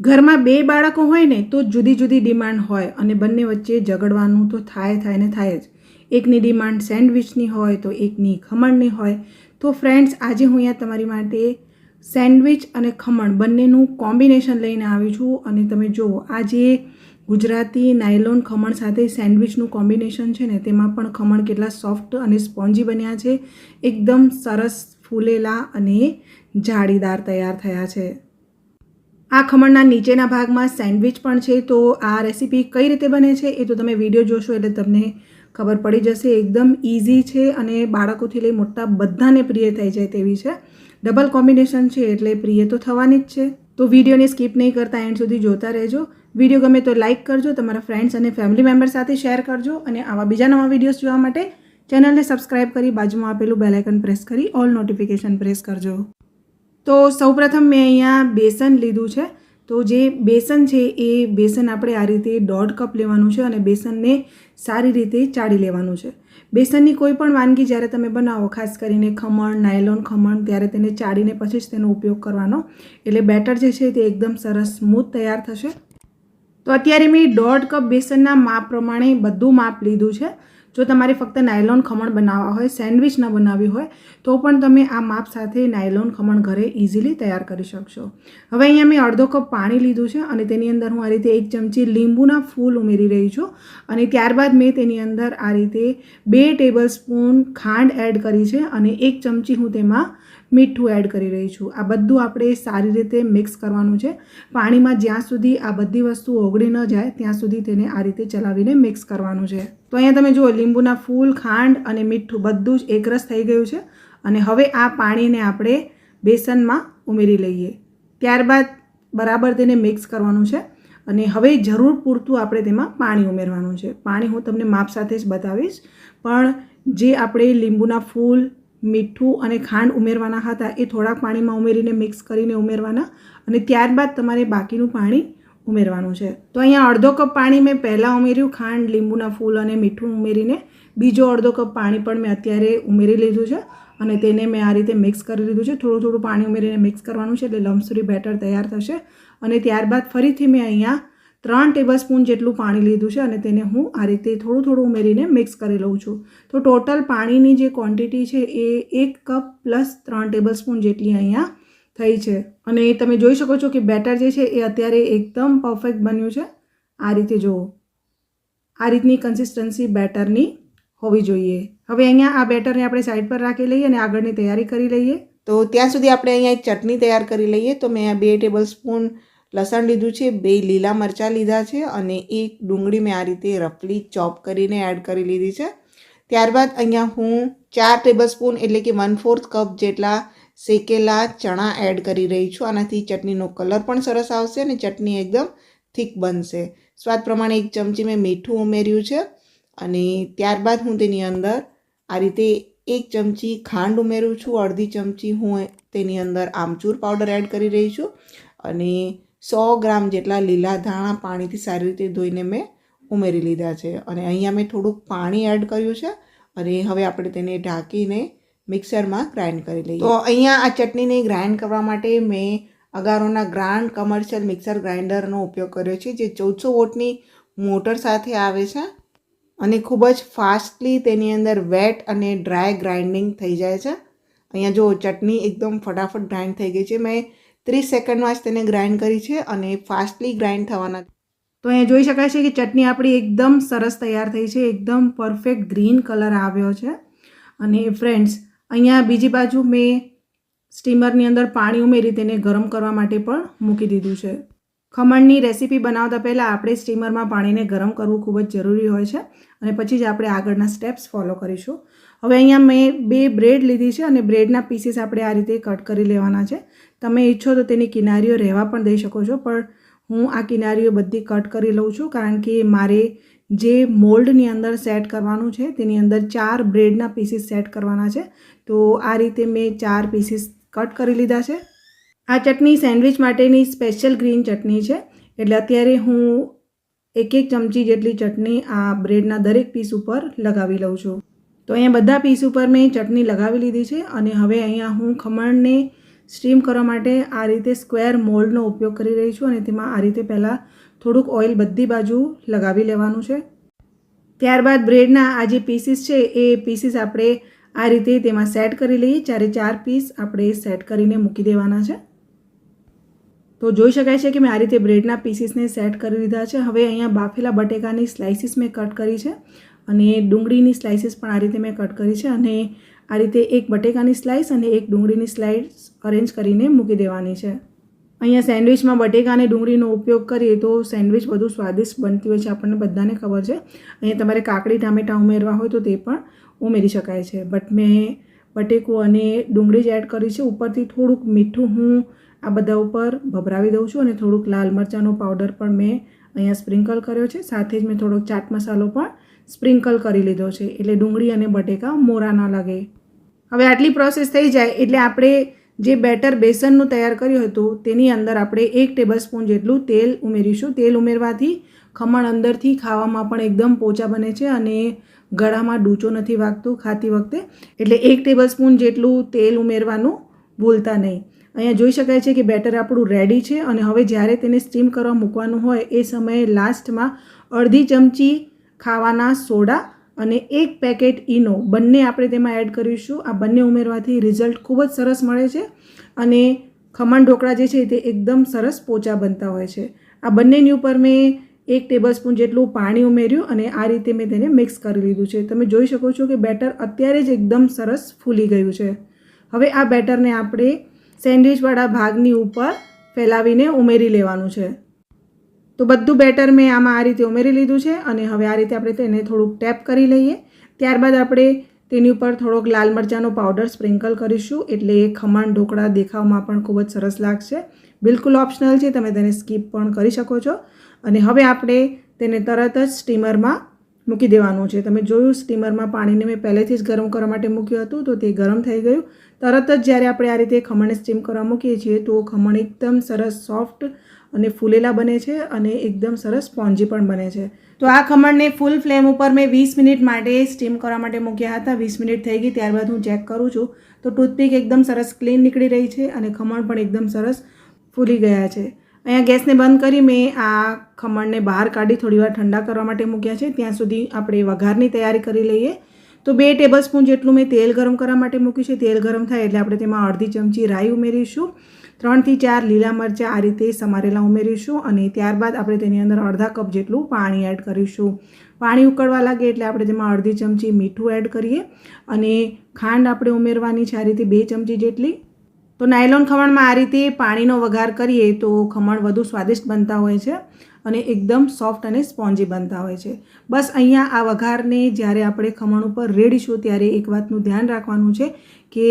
ઘરમાં બે બાળકો હોય ને, તો જુદી જુદી ડિમાન્ડ હોય અને બંને વચ્ચે ઝઘડવાનું તો થાય થાય ને થાય જ. એકની ડિમાન્ડ સેન્ડવિચની હોય, તો એકની ખમણની હોય. તો ફ્રેન્ડ્સ, આજે હું અહીંયા તમારી માટે સેન્ડવિચ અને ખમણ બંનેનું કોમ્બિનેશન લઈને આવી છું અને તમે જુઓ આજે ગુજરાતી નાયલોન ખમણ સાથે સેન્ડવિચનું કોમ્બિનેશન છે ને, તેમાં પણ ખમણ કેટલા સોફ્ટ અને સ્પોન્જી બન્યા છે. એકદમ સરસ ફૂલેલા અને જાળીદાર તૈયાર થયા છે. આ ખમણના નીચેના ભાગમાં સેન્ડવિચ પણ છે, તો આ રેસીપી કઈ રીતે બને છે એ તો તમે વીડિયો જોશો એટલે તમને ખબર પડી જશે. એકદમ ઇઝી છે અને બાળકોથી લઈ મોટા બધાને પ્રિય થઈ જાય તેવી છે. ડબલ કોમ્બિનેશન છે એટલે પ્રિય તો થવાની જ છે. તો વિડીયોને સ્કીપ નહીં કરતા, એન્ડ સુધી જોતા રહેજો. વીડિયો ગમે તો લાઇક કરજો, તમારા ફ્રેન્ડ્સ અને ફેમિલી મેમ્બર સાથે શેર કરજો અને આવા બીજા નવા વિડીયોઝ જોવા માટે ચેનલને સબસ્ક્રાઇબ કરી બાજુમાં આપેલું બેલાઇકન પ્રેસ કરી ઓલ નોટિફિકેશન પ્રેસ કરજો. તો સૌપ્રથમ મેં અહીંયા બેસન લીધું છે. તો જે બેસન છે એ બેસન આપણે આ રીતે દોઢ કપ લેવાનું છે અને બેસનને સારી રીતે ચાળી લેવાનું છે. બેસનની કોઈ પણ વાનગી જ્યારે તમે બનાવો, ખાસ કરીને ખમણ, નાયલોન ખમણ, ત્યારે તેને ચાળીને પછી જ તેનો ઉપયોગ કરવાનો. એટલે બેટર જે છે તે એકદમ સરસ સ્મૂથ તૈયાર થશે. તો અત્યારે મેં દોઢ કપ બેસનના માપ પ્રમાણે બધું માપ લીધું છે. જો તમારે ફક્ત નાયલોન ખમણ બનાવવા હોય, સેન્ડવિચ ન બનાવવી હોય, તો પણ તમે આ માપ સાથે નાયલોન ખમણ ઘરે ઇઝીલી તૈયાર કરી શકશો. હવે અહીંયા મેં અડધો કપ પાણી લીધું છે અને તેની અંદર હું આ રીતે એક ચમચી લીંબુના ફૂલ ઉમેરી રહી છું અને ત્યારબાદ મેં તેની અંદર આ રીતે બે ટેબલ સ્પૂન ખાંડ એડ કરી છે અને એક ચમચી હું તેમાં મીઠું એડ કરી રહી છું. આ બધું આપણે સારી રીતે મિક્સ કરવાનું છે. પાણીમાં જ્યાં સુધી આ બધી વસ્તુ ઓગળી ન જાય, ત્યાં સુધી તેને આ રીતે ચલાવીને મિક્સ કરવાનું છે. તો અહીંયા તમે જુઓ, લીંબુના ફૂલ, ખાંડ અને મીઠું બધું જ એકરસ થઈ ગયું છે. અને હવે આ પાણીને આપણે બેસનમાં ઉમેરી લઈએ. ત્યારબાદ બરાબર તેને મિક્સ કરવાનું છે અને હવે જરૂર પૂરતું આપણે તેમાં પાણી ઉમેરવાનું છે. પાણી હું તમને માપ સાથે જ બતાવીશ. પણ જે આપણે લીંબુના ફૂલ, મીઠું અને ખાંડ ઉમેરવાના હતા એ થોડાક પાણીમાં ઉમેરીને મિક્સ કરીને ઉમેરવાના અને ત્યારબાદ તમારે બાકીનું પાણી ઉમેરવાનું છે. તો અહીંયા અડધો કપ પાણી મેં પહેલાં ઉમેર્યું, ખાંડ, લીંબુના ફૂલ અને મીઠું ઉમેરીને બીજો અડધો કપ પાણી પણ મેં અત્યારે ઉમેરી લીધું છે અને તેને મેં આ રીતે મિક્સ કરી લીધું છે. થોડું થોડું પાણી ઉમેરીને મિક્સ કરવાનું છે એટલે લમસુરી બેટર તૈયાર થશે અને ત્યારબાદ ફરીથી મેં અહીંયા ત્રણ ટેબલ સ્પૂન જેટલું પાણી લીધું છે અને તેને હું આ રીતે થોડું થોડું ઉમેરીને મિક્સ કરી લઉં છું. તો ટોટલ પાણીની જે ક્વોન્ટિટી છે એ એક કપ પ્લસ ત્રણ ટેબલ સ્પૂન જેટલી અહીંયા થઈ છે. અને તમે જોઈ શકો છો કે બેટર જે છે એ અત્યારે એકદમ પરફેક્ટ બન્યું છે. આ રીતે જુઓ. આ રીતની કન્સિસ્ટન્સી બેટરની હોવી જોઈએ. હવે અહીંયા આ બેટરને આપણે સાઈડ પર રાખી લઈએ અને આગળની તૈયારી કરી લઈએ. તો ત્યાં સુધી આપણે અહીંયા એક ચટણી તૈયાર કરી લઈએ. તો મેં બે ટેબલ સ્પૂન લસણ લીધું છે, બે લીલા મરચાં લીધા છે અને એક ડુંગળી મેં આ રીતે રફલી ચોપ કરીને એડ કરી લીધી છે. ત્યારબાદ અહીંયા હું ચાર ટેબલ સ્પૂન એટલે કે વન ફોર્થ કપ જેટલા શેકેલા ચણા એડ કરી રહી છું. આનાથી ચટણીનો કલર પણ સરસ આવશે અને ચટણી એકદમ થીક બનશે. સ્વાદ પ્રમાણે એક ચમચી મેં મીઠું ઉમેર્યું છે અને ત્યારબાદ હું તેની અંદર આ રીતે એક ચમચી ખાંડ ઉમેરું છું. અડધી ચમચી હું તેની અંદર આમચૂર પાવડર એડ કરી રહી છું અને સો ગ્રામ જેટલા લીલા ધાણા પાણીથી સારી રીતે ધોઈને મેં ઉમેરી લીધા છે. અને અહીંયા મેં થોડુંક પાણી એડ કર્યું છે અને હવે આપણે તેને ઢાંકીને મિક્સરમાં ગ્રાઇન્ડ કરી લઈએ. તો અહીંયા આ ચટણીને ગ્રાઇન્ડ કરવા માટે મેં અગારોના ગ્રાન્ડ કમર્શિયલ મિક્સર ગ્રાઇન્ડરનો ઉપયોગ કર્યો છે, જે ચૌદસો વોટની મોટર સાથે આવે છે અને ખૂબ જ ફાસ્ટલી તેની અંદર વેટ અને ડ્રાય ગ્રાઇન્ડિંગ થઈ જાય છે. અહીંયા જો ચટણી એકદમ ફટાફટ ગ્રાઇન્ડ થઈ ગઈ છે. મેં ત્રીસ સેકન્ડમાં જ તેને ગ્રાઇન્ડ કરી છે અને ફાસ્ટલી ગ્રાઇન્ડ થવાના તો અહીંયા જોઈ શકાય છે કે ચટણી આપણી એકદમ સરસ તૈયાર થઈ છે. એકદમ પરફેક્ટ ગ્રીન કલર આવ્યો છે. અને ફ્રેન્ડ્સ અહીંયા બીજી બાજુ મેં સ્ટીમરની અંદર પાણી ઉમેરી તેને ગરમ કરવા માટે પણ મૂકી દીધું છે. ખમણની રેસીપી બનાવતા પહેલાં આપણે સ્ટીમરમાં પાણીને ગરમ કરવું ખૂબ જ જરૂરી હોય છે અને પછી જ આપણે આગળના સ્ટેપ્સ ફોલો કરીશું. હવે અહીંયા મેં બે બ્રેડ લીધી છે અને બ્રેડના પીસીસ આપણે આ રીતે કટ કરી લેવાના છે. તમે ઈચ્છો તો તેની કિનારીઓ રહેવા પણ દઈ શકો છો, પણ હું આ કિનારીઓ બધી કટ કરી લઉં છું કારણ કે મારે જે મોલ્ડની અંદર સેટ કરવાનું છે, તેની અંદર ચાર બ્રેડના પીસીસ સેટ કરવાના છે. તો આ રીતે મેં ચાર પીસીસ કટ કરી લીધા છે. આ ચટણી સેન્ડવિચ માટેની સ્પેશિયલ ગ્રીન ચટણી છે. એટલે અત્યારે હું એક એક ચમચી જેટલી ચટણી આ બ્રેડના દરેક પીસ ઉપર લગાવી લઉં છું. તો અહીંયા બધા પીસ ઉપર મેં ચટણી લગાવી લીધી છે અને હવે અહીંયા હું ખમણને સ્ટીમ કરવા માટે આ રીતે સ્ક્વેર મોલ્ડનો ઉપયોગ કરી રહી છું અને તેમાં આ રીતે પહેલાં થોડુંક ઓઇલ બધી બાજુ લગાવી લેવાનું છે. ત્યારબાદ બ્રેડના આ જે પીસીસ છે, એ પીસીસ આપણે આ રીતે તેમાં સેટ કરી લઈએ. ચારે ચાર પીસ આપણે સેટ કરીને મૂકી દેવાના છે. તો જોઈ શકાય છે કે મેં આ રીતે બ્રેડના પીસીસને સેટ કરી દીધા છે. હવે અહીંયા બાફેલા બટેકાની સ્લાઇસીસ મેં કટ કરી છે અને ડુંગળીની સ્લાઇસીસ પણ આ રીતે મેં કટ કરી છે અને આ રીતે એક બટેકાની સ્લાઇસ અને એક ડુંગળીની સ્લાઇસ અરેન્જ કરીને મૂકી દેવાની છે. અહીંયા સેન્ડવિચમાં બટેકા અને ડુંગળીનો ઉપયોગ કરીએ તો સેન્ડવિચ વધુ સ્વાદિષ્ટ બનતી હોય છે, આપણને બધાને ખબર છે. અહીંયા તમારે કાકડી, ટામેટાં ઉમેરવા હોય તો તે પણ ઉમેરી શકાય છે. બટ મેં બટેકું અને ડુંગળી જ એડ કરી છે. ઉપરથી થોડુંક મીઠું હું આ બધા ઉપર ભભરાવી દઉં છું અને થોડુંક લાલ મરચાંનો પાવડર પણ મેં અહીંયા સ્પ્રિંકલ કર્યો છે. સાથે જ મેં થોડોક ચાટ મસાલો પણ સ્પ્રિંકલ કરી લીધો છે. એટલે ડુંગળી અને બટેકા મોરા ના લાગે. હવે આટલી પ્રોસેસ થઈ જાય એટલે આપણે જે બેટર બેસનનું તૈયાર કર્યું હતું, તેની અંદર આપણે એક ટેબલ સ્પૂન જેટલું તેલ ઉમેરીશું. તેલ ઉમેરવાથી ખમણ અંદરથી ખાવામાં પણ એકદમ પોચા બને છે અને ગળામાં ડૂચો નથી વાગતું ખાતી વખતે. એટલે એક ટેબલ સ્પૂન જેટલું તેલ ઉમેરવાનું ભૂલતા નહીં. અહીંયા જોઈ શકાય છે કે બેટર આપણું રેડી છે અને હવે જ્યારે તેને સ્ટીમ કરવા મૂકવાનું હોય, એ સમયે લાસ્ટમાં અડધી ચમચી ખાવાના સોડા અને એક પેકેટ ઈનો બંને આપણે તેમાં એડ કરીશું. આ બંને ઉમેરવાથી રિઝલ્ટ ખૂબ જ સરસ મળે છે અને ખમણ ઢોકળા જે છે તે એકદમ સરસ પોચા બનતા હોય છે. આ બંનેની ઉપર મેં એક ટેબલ સ્પૂન જેટલું પાણી ઉમેર્યું અને આ રીતે મેં તેને મિક્સ કરી લીધું છે. તમે જોઈ શકો છો કે બેટર અત્યારે જ એકદમ સરસ ફૂલી ગયું છે. હવે આ બેટરને આપણે સેન્ડવિચવાળા ભાગની ઉપર ફેલાવીને ઉમેરી લેવાનું છે. તો બધું બેટર મેં આમાં આ રીતે ઉમેરી લીધું છે અને હવે આ રીતે આપણે તેને થોડુંક ટેપ કરી લઈએ. ત્યારબાદ આપણે તેની ઉપર થોડોક લાલ મરચાંનો પાવડર સ્પ્રિંકલ કરીશું. એટલે એ ખમણ, ઢોકળા દેખાવમાં પણ ખૂબ જ સરસ લાગશે. બિલકુલ ઓપ્શનલ છે, તમે તેને સ્કીપ પણ કરી શકો છો. અને હવે આપણે તેને તરત જ સ્ટીમરમાં મૂકી દેવાનું છે. તમે જોયું સ્ટીમરમાં પાણીને મેં પહેલેથી જ ગરમ કરવા માટે મૂક્યું હતું, તો તે ગરમ થઈ ગયું. તરત જ જ્યારે આપણે આ રીતે ખમણને સ્ટીમ કરવા મૂકીએ છીએ, તો ખમણ એકદમ સરસ સોફ્ટ અને ફૂલેલા બને છે અને એકદમ સરસ સ્પોન્જી પણ બને છે. તો આ ખમણને ફૂલ ફ્લેમ ઉપર મેં વીસ મિનિટ માટે સ્ટીમ કરવા માટે મૂક્યા હતા. વીસ મિનિટ થઈ ગઈ, ત્યારબાદ હું ચેક કરું છું. તો ટૂથપીક એકદમ સરસ ક્લીન નીકળી રહી છે અને ખમણ પણ એકદમ સરસ ફૂલી ગયા છે. અહીંયા ગેસને બંધ કરી મેં આ ખમણને બહાર કાઢી થોડીવાર ઠંડા કરવા માટે મૂક્યા છે. ત્યાં સુધી આપણે વઘારની તૈયારી કરી લઈએ. તો બે ટેબલ સ્પૂન જેટલું મેં તેલ ગરમ કરવા માટે મૂક્યું છે. તેલ ગરમ થાય એટલે આપણે તેમાં અડધી ચમચી રાઈ ઉમેરીશું. ત્રણથી ચાર લીલા મરચાં આ રીતે સમારેલા ઉમેરીશું અને ત્યારબાદ આપણે તેની અંદર અડધા કપ જેટલું પાણી એડ કરીશું. પાણી ઉકળવા લાગે એટલે આપણે તેમાં અડધી ચમચી મીઠું એડ કરીએ અને ખાંડ આપણે ઉમેરવાની છે આ રીતે બે ચમચી જેટલી. તો નાયલોન ખમણમાં આ રીતે પાણીનો વઘાર કરીએ તો ખમણ વધુ સ્વાદિષ્ટ બનતા હોય છે અને એકદમ સોફ્ટ અને સ્પોન્જી બનતા હોય છે. બસ અહીંયા આ વઘારને જ્યારે આપણે ખમણ ઉપર રેડીશું ત્યારે એક વાતનું ધ્યાન રાખવાનું છે કે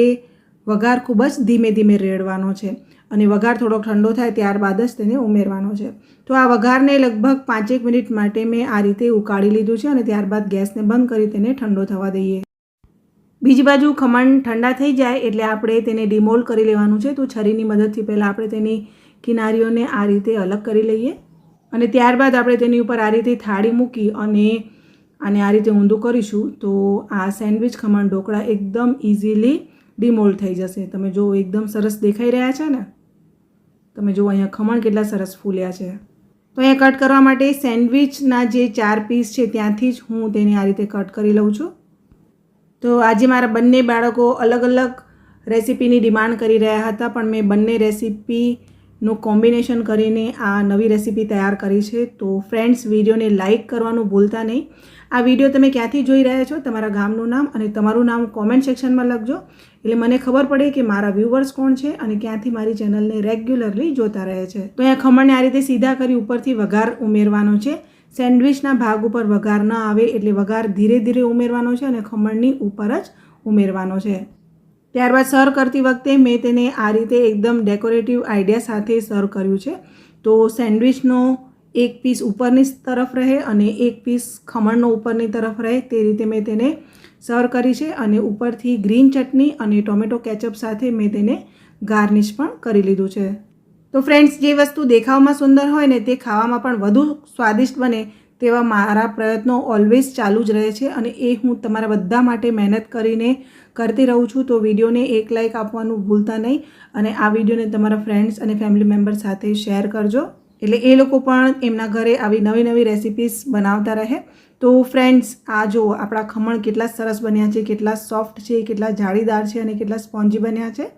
વઘાર ખૂબ જ ધીમે ધીમે રેડવાનો છે અને વઘાર થોડોક ઠંડો થાય ત્યારબાદ જ તેને ઉમેરવાનો છે. તો આ વઘારને લગભગ પાંચેક મિનિટ માટે મેં આ રીતે ઉકાળી લીધું છે અને ત્યારબાદ ગેસને બંધ કરી તેને ઠંડો થવા દઈએ. બીજી બાજુ ખમણ ઠંડા થઈ જાય એટલે આપણે તેને ડિમોલ્ડ કરી લેવાનું છે. તો છરીની મદદથી પહેલાં આપણે તેની કિનારીઓને આ રીતે અલગ કરી લઈએ. અને ત્યારબાદ આપણે તેની ઉપર આ રીતે થાળી મૂકી અને આને આ રીતે ઊંધું કરીશું તો આ સેન્ડવિચ ખમણ ઢોકળા એકદમ ઇઝીલી ડિમોલ્ડ થઈ જશે. તમે જો એકદમ સરસ દેખાઈ રહ્યા છે ને? તમે જુઓ અહીંયા ખમણ કેટલા સરસ ફૂલ્યા છે. તો અહીંયા કટ કરવા માટે સેન્ડવિચના જે ચાર પીસ છે ત્યાંથી જ હું તેને આ રીતે કટ કરી લઉં છું. તો આજે મારા બંને બાળકો અલગ અલગ રેસીપીની ડિમાન્ડ કરી રહ્યા હતા, પણ મેં બંને રેસીપીનું કોમ્બિનેશન કરીને આ નવી રેસીપી તૈયાર કરી છે. તો ફ્રેન્ડ્સ, વિડીયોને લાઇક કરવાનું ભૂલતા નહીં. આ વીડિયો તમે ક્યાંથી જોઈ રહ્યા છો? તમારા ગામનું નામ અને તમારું નામ કોમેન્ટ સેક્શનમાં લખજો. એટલે મને ખબર પડે કે મારા વ્યૂવર્સ કોણ છે અને ક્યાંથી મારી ચેનલને રેગ્યુલરલી જોતા રહે છે. તો અહીંયા ખમણને આ રીતે સીધા કરી ઉપરથી વઘાર ઉમેરવાનો છે. સેન્ડવિચના ભાગ ઉપર વઘાર ન આવે એટલે વઘાર ધીરે ધીરે ઉમેરવાનો છે અને ખમણની ઉપર જ ઉમેરવાનો છે. ત્યારબાદ સર્વ કરતી વખતે મેં તેને આ રીતે એકદમ ડેકોરેટિવ આઈડિયા સાથે સર્વ કર્યું છે. તો સેન્ડવિચનો એક પીસ ઉપરની તરફ રહે અને એક પીસ ખમણનો ઉપરની તરફ રહે તે રીતે મેં તેને સર્વ કરી છે અને ઉપરથી ગ્રીન ચટણી અને ટોમેટો કેચઅપ સાથે મેં તેને ગાર્નિશ પણ કરી લીધું છે. તો ફ્રેન્ડ્સ જે વસ્તુ દેખાવમાં સુંદર હોય ને તે ખાવામાં પણ વધુ સ્વાદિષ્ટ બને તેવા મારા પ્રયત્નો ઓલવેઝ ચાલુ જ રહે છે અને એ હું તમારા બધા માટે મહેનત કરીને કરતી રહું છું. તો વિડીયોને એક લાઇક આપવાનું ભૂલતા નહીં અને આ વિડીયોને તમારા ફ્રેન્ડ્સ અને ફેમિલી મેમ્બર સાથે શેર કરજો. એટલે એ લોકો પણ એમના ઘરે આવી નવી નવી રેસિપીસ બનાવતા રહે. તો ફ્રેન્ડ્સ આ જો આપણા ખમણ કેટલા સરસ બન્યા છે, કેટલા સોફ્ટ છે, કેટલા જાળીદાર છે અને કેટલા સ્પોન્જી બન્યા છે.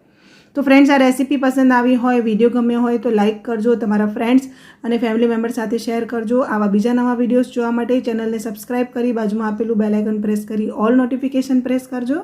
તો ફ્રેન્ડ્સ આ રેસીપી પસંદ આવી હોય વીડિયો ગમ્યો હોય તો લાઇક કરજો તમારા ફ્રેન્ડ્સ અને ફેમિલી મેમ્બર સાથે શેર કરજો. આવા બીજા નવા વિડીયોઝ જોવા માટે ચેનલને સબસ્ક્રાઇબ કરી બાજુમાં આપેલું બેલાઇકન પ્રેસ કરી ઓલ નોટિફિકેશન પ્રેસ કરજો.